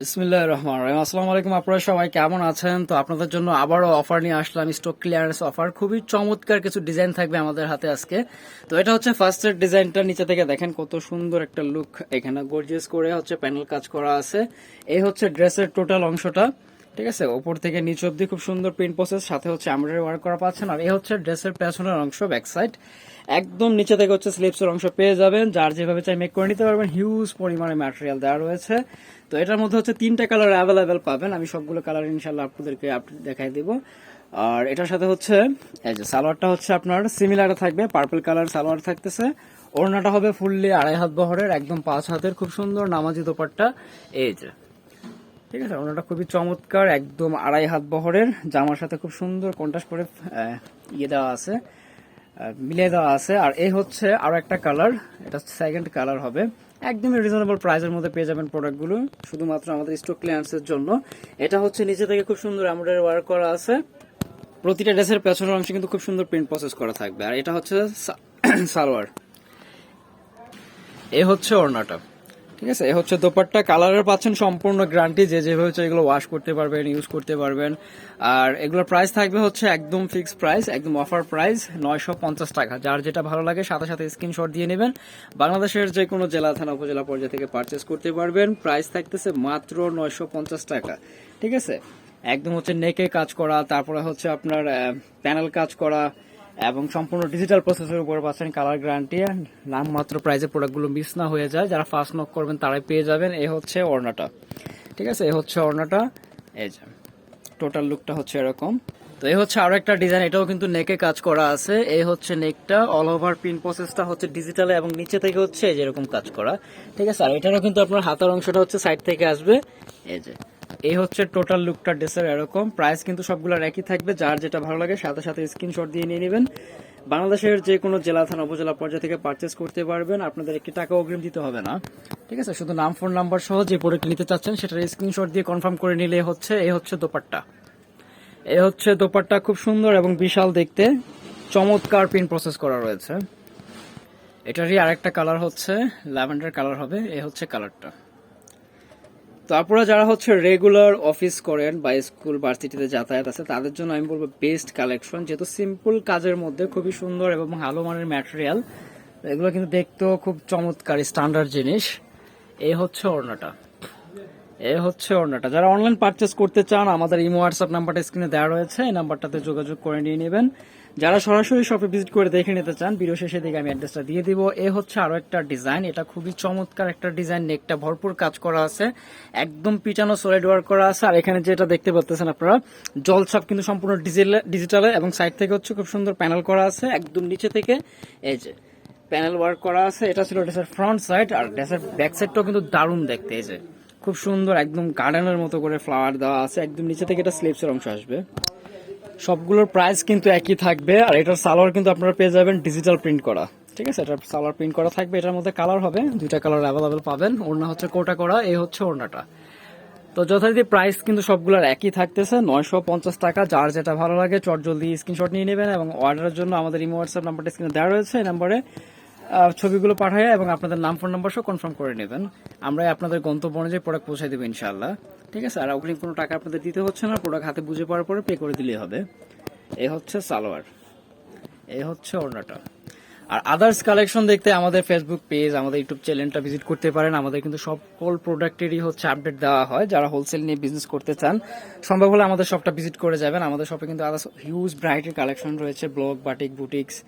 বিসমিল্লাহ রহমান রহিম। আসসালামু আলাইকুম আপনারা সবাই, কেমন আছেন? তো আপনাদের জন্য আবারও অফার নিয়ে আসলাম স্টক ক্লিয়ারেন্স অফার খুবই চমৎকার কিছু ডিজাইন থাকবে আমাদের হাতে আজকে। তো এটা হচ্ছে ফার্স্টের ডিজাইনটা নিচে থেকে দেখেন কত সুন্দর একটা লুক এখানে গর্জিয়াস করে হচ্ছে প্যানেল কাজ করা আছে। এই হচ্ছে ড্রেসের টোটাল অংশটা। ঠিক আছে, ওপর থেকে নিচ অব্দি খুব সুন্দর প্রিন্ট প্রসেস সাথে হচ্ছে এমব্রয়ডারি ওয়ার্ক করা পাচ্ছেন। আর এই হচ্ছে ড্রেসের পেছনের অংশ ব্যাক সাইড একদম নিচে থেকে হচ্ছে স্লিপসের অংশ পেয়ে যাবেন, যার যেভাবে চাই মেক করে নিতে পারবেন। হিউজ পরিমাণে ম্যাটেরিয়াল দেওয়া রয়েছে। তো এটার মধ্যে হচ্ছে তিনটা কালার অ্যাভেলেবেল পাবেন। আমি সবগুলো কালার ইনশাল্লাহ আপনাদেরকে দেখাই দিব। আর এটার সাথে হচ্ছে, এই যে সালোয়ারটা হচ্ছে আপনার সিমিলার থাকবে পার্পল কালার সালোয়ার থাকতেছে। ওড়নাটা হবে ফুললি আড়াই হাত বহরের, একদম পাঁচ হাতের, খুব সুন্দর নামাজি দোপাট্টা। এই যে ঠিক আছে, ওনাটা খুবই চমৎকার, একদম আড়াই হাত বহরের, জামার সাথে খুব সুন্দর কন্ট্রাস্ট করে ইয়ে দেওয়া আছে মিলিয়ে দেওয়া আছে। আর এই হচ্ছে আরও একটা কালার এটা সেকেন্ড কালার হবে। একদমই রিজনেবল প্রাইসের মধ্যে পেয়ে যাবেন প্রোডাক্টগুলো শুধুমাত্র আমাদের স্টক ক্লিয়ারেন্সের জন্য। এটা হচ্ছে নিচে থেকে খুব সুন্দর এমব্রয়ডারি ওয়ার্ক করা আছে। প্রতিটা ড্রেসের পেছনের অংশে কিন্তু খুব সুন্দর প্রিন্ট প্রসেস করা থাকবে। আর এটা হচ্ছে সালোয়ার। এ হচ্ছে ওড়নাটা। ঠিক আছে? হচ্ছে দোপাট্টা কালারের পাচ্ছেন সম্পূর্ণ গ্যারান্টি। যে যেভাবে হচ্ছে এগুলো ওয়াশ করতে পারবেন ইউজ করতে পারবেন। আর এগুলোর প্রাইস থাকবে হচ্ছে একদম ফিক্স প্রাইস একদম অফার প্রাইস নয়শো পঞ্চাশ টাকা। যার যেটা ভালো লাগে সাথে সাথে স্ক্রিনশট দিয়ে নেবেন। বাংলাদেশের যে কোনো জেলা, থানা, উপজেলা পর্যায়ে থেকে পারচেস করতে পারবেন। প্রাইস থাকতেছে মাত্র নয়শো পঞ্চাশ টাকা। ঠিক আছে? একদম হচ্ছে নেকে কাজ করা, তারপরে হচ্ছে আপনার প্যানেল কাজ করা এবং সম্পূর্ণ ডিজিটাল প্রসেসের উপর পাচ্ছেন কালার গ্যারান্টি নাম মাত্র প্রাইজে প্রোডাক্টগুলো মিস না হয়ে যায়। যারা ফার্স্ট নক করবেন, তারাই পেয়ে যাবেন। এ হচ্ছে ওড়নাটা। ঠিক আছে? এ হচ্ছে ওড়নাটা। এই যে টোটাল লুকটা হচ্ছে এরকম। তো এই হচ্ছে আরও একটা ডিজাইন এটাও কিন্তু নেকে কাজ করা আছে। এই হচ্ছে নেকটা অল ওভার পিন প্রসেসটা হচ্ছে ডিজিটালে এবং নিচে থেকে হচ্ছে এই যে এরকম কাজ করা। ঠিক আছে? আর এটারও কিন্তু আপনার হাতার অংশটা হচ্ছে সাইড থেকে আসবে। এই যে এই হচ্ছে টোটাল লুকটা ড্রেসের এরকম। প্রাইস কিন্তু সবগুলোর একই থাকবে, যার যেটা ভালো লাগে সাথে সাথে স্ক্রিনশট দিয়ে নিয়ে নেবেন। বাংলাদেশের যে কোনো জেলা, থানা, উপজেলা পর্যায়ে থেকে পারচেস করতে পারবেন, আপনাদের একটি টাকা অগ্রিম দিতে হবে না। ঠিক আছে? শুধু নাম ফোন নাম্বার সহ যে প্রোডাক্ট নিতে চাচ্ছেন, সেটার স্ক্রিনশট দিয়ে কনফার্ম করে নিলে হচ্ছে, এই হচ্ছে দোপাট্টা। এই হচ্ছে দোপাট্টা খুব সুন্দর এবং বিশাল দেখতে। চমৎকার প্রিন্ট প্রসেস করা রয়েছে। এটারই আরেকটা কালার হচ্ছে, ল্যাভেন্ডার কালার হবে এ হচ্ছে কালারটা তারপরে যারা হচ্ছে রেগুলার অফিস করেন বা স্কুল ভার্সিটিতে যাতায়াত আছে, তাদের জন্য আমি বলব বেস্ট কালেকশন যেহেতু সিম্পল কাজের মধ্যে খুবই সুন্দর এবং ভালো মানের ম্যাটেরিয়াল এগুলো কিন্তু দেখতেও খুব চমৎকার স্ট্যান্ডার্ড জিনিস। এই হচ্ছে ওড়নাটা। এই হচ্ছে ওড়নাটা। যারা অনলাইন পারচেস করতে চান, আমাদের ইমো হোয়াটসঅ্যাপ নাম্বারটা স্ক্রিনে দেওয়া রয়েছে, এই নাম্বারটাতে যোগাযোগ করে নিয়ে নেবেন। যারা সরাসরি শপে ভিজিট করে দেখে নিতে চান ভিডিও শেষে দিকে আমি অ্যাড্রেসটা দিয়ে দিব। এ হচ্ছে আরও একটা ডিজাইন এটা খুবই চমৎকার একটা ডিজাইন নেকটা ভরপুর কাজ করা আছে, একদম পিটানো সলিড ওয়ার্ক করা আছে। আর এখানে যেটা দেখতে পাচ্ছেন আপনারা জলছাপ কিন্তু সম্পূর্ণ ডিজিটালে এবং সাইড থেকে হচ্ছে খুব সুন্দর প্যানেল করা আছে, একদম নিচে থেকে এই যে প্যানেল ওয়ার্ক করা আছে। এটা ছিল ড্রেসের ফ্রন্ট সাইড আর ড্রেসের ব্যাক সাইডটাও কিন্তু দারুণ দেখতে, এই যে। খুব সুন্দর একদম গার্ডেনের মতো করে ফ্লাওয়ার দেওয়া আছে। একদম নিচে থেকে এটা স্লিপসের অংশ আসবে। সবগুলোর প্রাইস কিন্তু একই থাকবে আর এটার সালোয়ার কিন্তু আপনারা পেয়ে যাবেন ডিজিটাল প্রিন্ট করা। ঠিক আছে? এটার সালোয়ার প্রিন্ট করা থাকবে। এটার মধ্যে কালার হবে। দুইটা কালার অ্যাভেলেবেল পাবেন। ওড়না হচ্ছে কোটা করা এই হচ্ছে ওড়নাটা। তো যথারীতি প্রাইস কিন্তু সবগুলোর একই থাকতেছে। নয়শো পঞ্চাশ টাকা। যার যেটা ভালো লাগে চট জলদি স্ক্রিনশট নিয়ে নেবেন এবং অর্ডারের জন্য আমাদের ইমো হোয়াটসঅ্যাপ নাম্বারটা স্ক্রিনে দেওয়া রয়েছে। এই নাম্বারে ছবিগুলো পাঠায় এবং আপনাদের নাম, ফোন নাম্বার সহ কনফার্ম করে নেবেন। আমরা আপনাদের গন্তব্য অনুযায়ী প্রোডাক্ট পৌঁছে দেবো ইনশাল্লাহ ঠিক আছে? আর অগ্রিম কোনো টাকা আপনাদের দিতে হচ্ছে না। প্রোডাক্ট হাতে বুঝে পাওয়ার পরে পে করে দিলেই হবে। এই হচ্ছে সালোয়ার। এই হচ্ছে ওড়নাটা। আর আদার্স কালেকশন দেখতে আমাদের ফেসবুক পেজ আমাদের ইউটিউব চ্যানেলটা ভিজিট করতে পারেন। আমাদের কিন্তু সকল প্রোডাক্টেরই হচ্ছে আপডেট দেওয়া হয়। যারা হোলসেল নিয়ে বিজনেস করতে চান, সম্ভব হলে আমাদের শপটা ভিজিট করে যাবেন। আমাদের শপে কিন্তু আদার্স হিউজ ব্রাইটের কালেকশন রয়েছে। ব্লগ, বাটিক বুটিক্স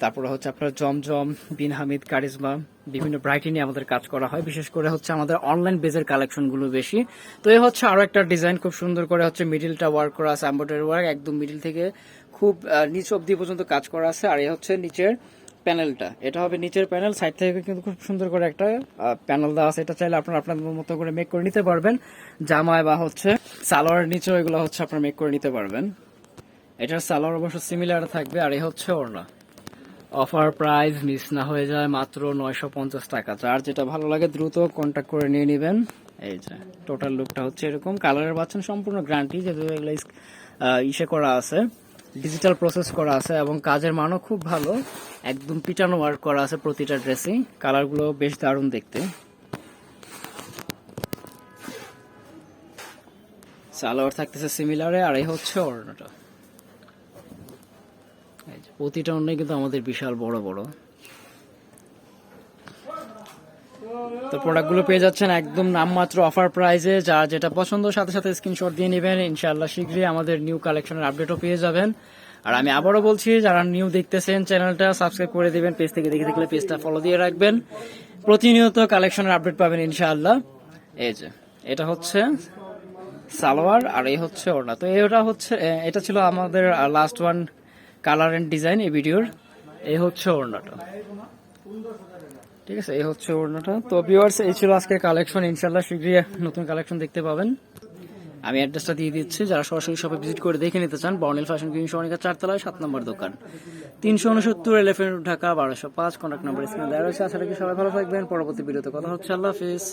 তারপরে হচ্ছে আপনার জমজম, বিন হামিদ, কারিজমা, বিভিন্ন ব্রাইটি নিয়ে আমাদের কাজ করা হয়। বিশেষ করে হচ্ছে আমাদের অনলাইন বেজের কালেকশনগুলো বেশি। তো এ হচ্ছে আরও একটা ডিজাইন খুব সুন্দর করে হচ্ছে মিডিলটা ওয়ার্ক করা আছে এম্ব্রয়ডারি ওয়ার্ক একদম মিডিল থেকে খুব নিচ অব্দি পর্যন্ত কাজ করা আছে। আর এ হচ্ছে নিচের প্যানেলটা এটা হবে নিচের প্যানেল সাইড থেকে কিন্তু খুব সুন্দর করে একটা প্যানেল দেওয়া আছে। এটা চাইলে আপনারা আপনাদের মতো করে মেক করে নিতে পারবেন। জামায় বা হচ্ছে সালোয়ারের নিচেও এগুলো হচ্ছে আপনারা মেক করে নিতে পারবেন। এটার সালোয়ার অবশ্য সিমিলার থাকবে, আর এ হচ্ছে ওড়না। অফার প্রাইস মিস না হয়ে যায় মাত্র নয়শো পঞ্চাশ টাকা। যার যেটা ভালো লাগে দ্রুত কন্ট্যাক্ট করে নিয়ে নেবেন। এই যে টোটাল লুকটা হচ্ছে এরকম। কালারের পাচ্ছেন সম্পূর্ণ গ্যারান্টি যেহেতু এগুলো ইসে করা আছে। ডিজিটাল প্রসেস করা আছে এবং কাজের মানও খুব ভালো। একদম পিটানো ওয়ার্ক করা আছে প্রতিটা ড্রেসিং কালারগুলো বেশ দারুণ দেখতে। সালোয়ার থাকতেছে সিমিলারে আর এই হচ্ছে যে, প্রতিটা অন্যায় কিন্তু আমাদের বিশাল বড় বড়। তো প্রোডাক্টগুলো পেয়ে যাচ্ছেন একদম নামমাত্র অফার প্রাইসে যা যেটা পছন্দ, সাথে সাথে স্ক্রিনশট দিয়ে নেবেন। ইনশাআল্লাহ শীঘ্রই আমাদের নিউ কালেকশনের আপডেটও পেয়ে যাবেন। আর আমি আবারও বলছি, যারা নিউ দেখতেছেন চ্যানেলটা সাবস্ক্রাইব করে দিবেন। পেজ থেকে দেখে দেখলে পেজটা ফলো দিয়ে রাখবেন। প্রতিনিয়ত কালেকশনের আপডেট পাবেন ইনশাআল্লাহ। এই যে, এটা হচ্ছে সালোয়ার আর এই হচ্ছে ওড়না। তো এটা হচ্ছে এটা ছিল আমাদের last one colour and design এই ভিডিওর। এই হচ্ছে ওড়নাটা। ঠিক আছে এই হচ্ছে ওড়নাটা। তো ভিউয়ার্স এই ছিল আজকের কালেকশন ইনশাল্লাহ শীঘ্রই নতুন কালেকশন দেখতে পাবেন। আমি অ্যাড্রেসটা দিয়ে দিচ্ছি। যারা সরাসরি শপে ভিজিট করে দেখে নিতে চান বর্নিল ফ্যাশন কিং সনিকা চারতলায়, সাত নম্বর দোকান। তিনশো উনসত্তর এলিফেন্ট ঢাকা, বারোশো পাঁচ কন্ট্যাক্ট নম্বর স্ক্রিনে দেওয়া রয়েছে। আশা রাখি সবাই ভালো থাকবেন। পরবর্তী ভিডিওতে কথা হচ্ছে। আল্লাহ হাফিজ।